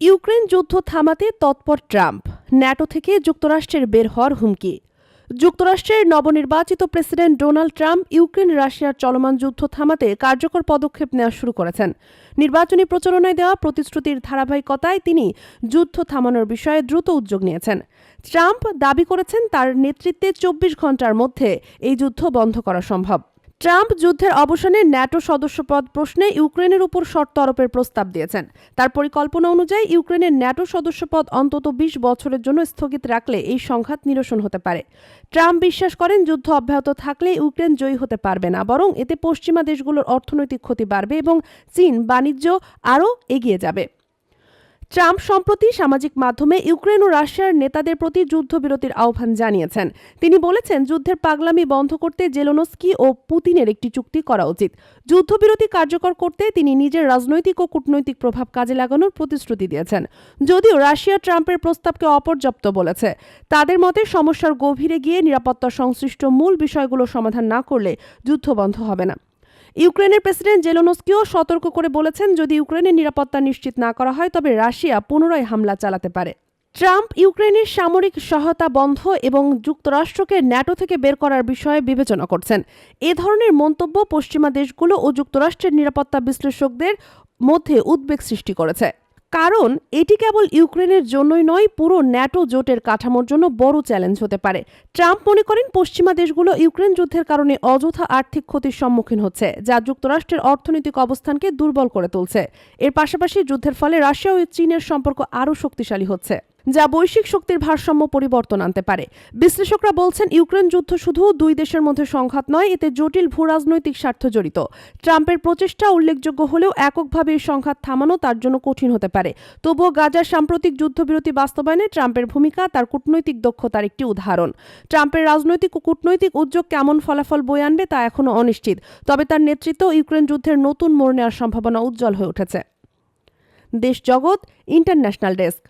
Ukraine যুদ্ধ থামাতে তৎপর ট্রাম্প। ন্যাটো থেকে যুক্তরাষ্ট্রের বের হওয়ার হুমকি। যুক্তরাষ্ট্রের নবনির্বাচিত প্রেসিডেন্ট ডোনাল্ড ট্রাম্প ইউক্রেন রাশিয়ার চলমান যুদ্ধ থামাতে কার্যকর পদক্ষেপ নেওয়া শুরু করেছেন। নির্বাচনী প্রচারণায় দেওয়া প্রতিশ্রুতির ধারাবাহিকতায় তিনি যুদ্ধ থামানোর বিষয়ে দ্রুত উদ্যোগ নিয়েছেন। ট্রাম্প দাবি করেছেন তার নেতৃত্বে চব্বিশ ঘণ্টার মধ্যে এই যুদ্ধ বন্ধ করা সম্ভব। ট্রাম্প যুদ্ধের অবসানে ন্যাটো সদস্যপদ প্রশ্নে ইউক্রেনের উপর শর্ত আরোপের প্রস্তাব দিয়েছেন। তার পরিকল্পনা অনুযায়ী ইউক্রেনের ন্যাটো সদস্যপদ অন্তত বিশ বছরের জন্য স্থগিত রাখলে এই সংঘাত নিরসন হতে পারে। ট্রাম্প বিশ্বাস করেন যুদ্ধ অব্যাহত থাকলে ইউক্রেন জয়ী হতে পারবে না, বরং এতে পশ্চিমা দেশগুলোর অর্থনৈতিক ক্ষতি বাড়বে এবং চীন বাণিজ্য আরও এগিয়ে যাবে। ট্রাম্প সম্প্রতি সামাজিক মাধ্যমে ইউক্রেন ও রাশিয়ার নেতাদের প্রতি যুদ্ধবিরতির আহ্বান জানিয়েছেন। তিনি বলেছেন, যুদ্ধের পাগলামি বন্ধ করতে জেলোনস্কি ও পুতিনের একটি চুক্তি করা উচিত। যুদ্ধবিরতি কার্যকর করতে তিনি নিজের রাজনৈতিক ও কূটনৈতিক প্রভাব কাজে লাগানোর প্রতিশ্রুতি দিয়েছেন। যদিও রাশিয়া ট্রাম্পের প্রস্তাবকে অপর্যাপ্ত বলেছে, তাদের মতে সমস্যার গভীরে গিয়ে নিরাপত্তা সংশ্লিষ্ট মূল বিষয়গুলো সমাধান না করলে যুদ্ধ বন্ধ হবে না। ইউক্রেনের প্রেসিডেন্ট জেলোনস্কিও সতর্ক করে বলেছেন, যদি ইউক্রেনের নিরাপত্তা নিশ্চিত না করা হয়, তবে রাশিয়া পুনরায় হামলা চালাতে পারে। ট্রাম্প ইউক্রেনের সামরিক সহায়তা বন্ধ এবং যুক্তরাষ্ট্রকে ন্যাটো থেকে বের করার বিষয়ে বিবেচনা করছেন। এ ধরনের মন্তব্য পশ্চিমা দেশগুলো ও যুক্তরাষ্ট্রের নিরাপত্তা বিশ্লেষকদের মধ্যে উদ্বেগ সৃষ্টি করেছে। কারণ এটি কেবল ইউক্রেনের জন্যই নয়, পুরো ন্যাটো জোটের কাঠামোর জন্য বড় চ্যালেঞ্জ হতে পারে। ট্রাম্প মনে করেন পশ্চিমা দেশগুলো ইউক্রেন যুদ্ধের কারণে অযথা আর্থিক ক্ষতির সম্মুখীন হচ্ছে, যা যুক্তরাষ্ট্রের অর্থনৈতিক অবস্থানকে দুর্বল করে তুলছে। এর পাশাপাশি যুদ্ধের ফলে রাশিয়া ও চীনের সম্পর্ক আরও শক্তিশালী হচ্ছে। যা বৈশ্বিক শক্তির ভারসাম্য পরিবর্তন আনতে পারে। বিশ্লেষকরা বলছেন, ইউক্রেন যুদ্ধ শুধু দুই দেশের মধ্যে সংঘাত নয়, এতে জটিল ভূ রাজনৈতিক স্বার্থ জড়িত। ট্রাম্পের প্রচেষ্টা উল্লেখযোগ্য হলেও এককভাবে এই সংঘাত থামানো তার জন্য কঠিন হতে পারে। তবুও গাজার সাম্প্রতিক যুদ্ধবিরতি বাস্তবায়নে ট্রাম্পের ভূমিকা, তার কূটনৈতিক দক্ষতার একটি উদাহরণ। ট্রাম্পের রাজনৈতিক ও কূটনৈতিক উদ্যোগ কেমন ফলাফল বয়ে আনবে তা এখনও অনিশ্চিত, তবে তার নেতৃত্ব ইউক্রেন যুদ্ধের নতুন মোড় নেওয়ার সম্ভাবনা উজ্জ্বল হয়ে উঠেছে। দেশ জগৎ, ইন্টারন্যাশনাল ডেস্ক।